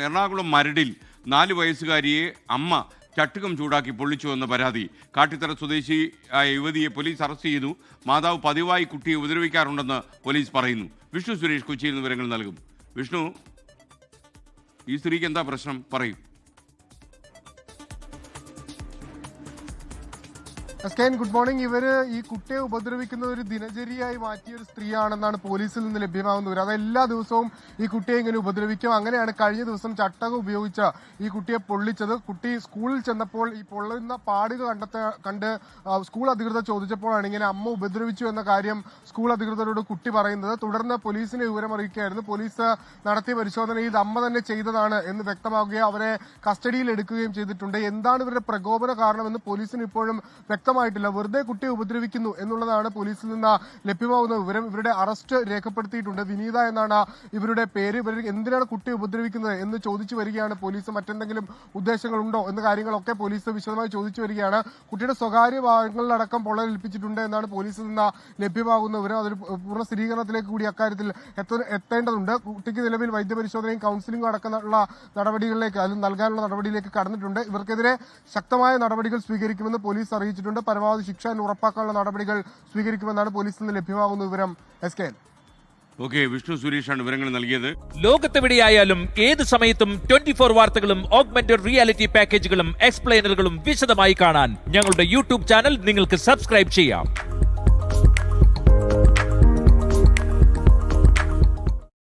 എറണാകുളം മരടിൽ നാല് വയസ്സുകാരിയെ അമ്മ ചട്ടുകം ചൂടാക്കി പൊള്ളിച്ചു എന്ന പരാതി. കാട്ടിത്തറ സ്വദേശി യുവതിയെ പോലീസ് അറസ്റ്റ് ചെയ്തു. മാതാവ് പതിവായി കുട്ടിയെ ഉപദ്രവിക്കാറുണ്ടെന്ന് പോലീസ് പറയുന്നു. വിഷ്ണു സുരേഷ് കൊച്ചിയിൽ നിന്ന് വിവരങ്ങൾ നൽകും. വിഷ്ണു ഈ സ്ത്രീക്ക് എന്താ പ്രശ്നം? പറയും. എസ്കൈൻ ഗുഡ് മോർണിംഗ് ഇവർ ഈ കുട്ടിയെ ഉപദ്രവിക്കുന്ന ഒരു ദിനചര്യയായി മാറ്റിയ ഒരു സ്ത്രീയാണെന്നാണ് പോലീസിൽ നിന്ന് ലഭ്യമാകുന്ന വിവരം. അത് എല്ലാ ദിവസവും ഈ കുട്ടിയെ ഇങ്ങനെ ഉപദ്രവിക്കും. അങ്ങനെയാണ് കഴിഞ്ഞ ദിവസം ചട്ടകം ഉപയോഗിച്ച ഈ കുട്ടിയെ പൊള്ളിച്ചത്. കുട്ടി സ്കൂളിൽ ചെന്നപ്പോൾ ഈ പൊള്ളുന്ന പാടുക കണ്ടെത്ത കണ്ട് സ്കൂൾ അധികൃതർ ചോദിച്ചപ്പോഴാണ് ഇങ്ങനെ അമ്മ ഉപദ്രവിച്ചു എന്ന കാര്യം സ്കൂൾ അധികൃതരോട് കുട്ടി പറയുന്നത്. തുടർന്ന് പോലീസിനെ വിവരം അറിയിക്കുകയായിരുന്നു. പോലീസ് നടത്തിയ പരിശോധനയിൽ അമ്മ തന്നെ ചെയ്തതാണ് എന്ന് വ്യക്തമാവുകയും അവരെ കസ്റ്റഡിയിൽ എടുക്കുകയും ചെയ്തിട്ടുണ്ട്. എന്താണ് ഇവരുടെ പ്രകോപന കാരണമെന്ന് പോലീസിന് ഇപ്പോഴും വ്യക്തമായിട്ടില്ല. വെറുതെ കുട്ടിയെ ഉപദ്രവിക്കുന്നു എന്നുള്ളതാണ് പോലീസിൽ നിന്ന് ലഭ്യമാകുന്ന വിവരം. ഇവരുടെ അറസ്റ്റ് രേഖപ്പെടുത്തിയിട്ടുണ്ട്. വിനീത എന്നാണ് ഇവരുടെ പേര്. ഇവർ എന്തിനാണ് കുട്ടിയെ ഉപദ്രവിക്കുന്നത് എന്ന് ചോദിച്ചു വരികയാണ് പോലീസ്. മറ്റെന്തെങ്കിലും ഉദ്ദേശങ്ങളുണ്ടോ എന്ന കാര്യങ്ങളൊക്കെ പോലീസ് വിശദമായി ചോദിച്ചു വരികയാണ്. കുട്ടിയുടെ സ്വകാര്യ ഭാഗങ്ങളിലടക്കം പൊള്ളലേൽപ്പിച്ചിട്ടുണ്ട് എന്നാണ് പോലീസിൽ നിന്ന് ലഭ്യമാകുന്ന വിവരം. അതൊരു പൂർണ സ്ഥിരീകരണത്തിലേക്ക് കൂടി അക്കാര്യത്തിൽ എത്തേണ്ടതുണ്ട്. കുട്ടിക്ക് നിലവിൽ വൈദ്യപരിശോധനയും കൗൺസിലിംഗും അടക്കമുള്ള നടപടികളിലേക്ക് അതിൽ നൽകാനുള്ള നടപടിയിലേക്ക് കടന്നിട്ടുണ്ട്. ഇവർക്കെതിരെ ശക്തമായ നടപടികൾ സ്വീകരിക്കുമെന്ന് പോലീസ് അറിയിച്ചിട്ടുണ്ട്. പരമാവധി ശിക്ഷ ഉറപ്പാക്കാനുള്ള നടപടികൾ സ്വീകരിക്കുമെന്നാണ് പോലീസിൽ നിന്ന് ലഭ്യമാകുന്ന വിവരം എസ് കെ ഓക്കെ വിഷ്ണു സുരേഷാണ് വിവരങ്ങൾ നൽകിയത്. ലോകത്തെവിടെയായാലും ഏത് സമയത്തും ട്വന്റി ഫോർ വാർത്തകളും ഓഗ്മെന്റഡ് റിയാലിറ്റി പാക്കേജുകളും എക്സ്പ്ലെയിനറുകളും വിശദമായി കാണാൻ ഞങ്ങളുടെ യൂട്യൂബ് ചാനൽ നിങ്ങൾക്ക് സബ്സ്ക്രൈബ് ചെയ്യാം.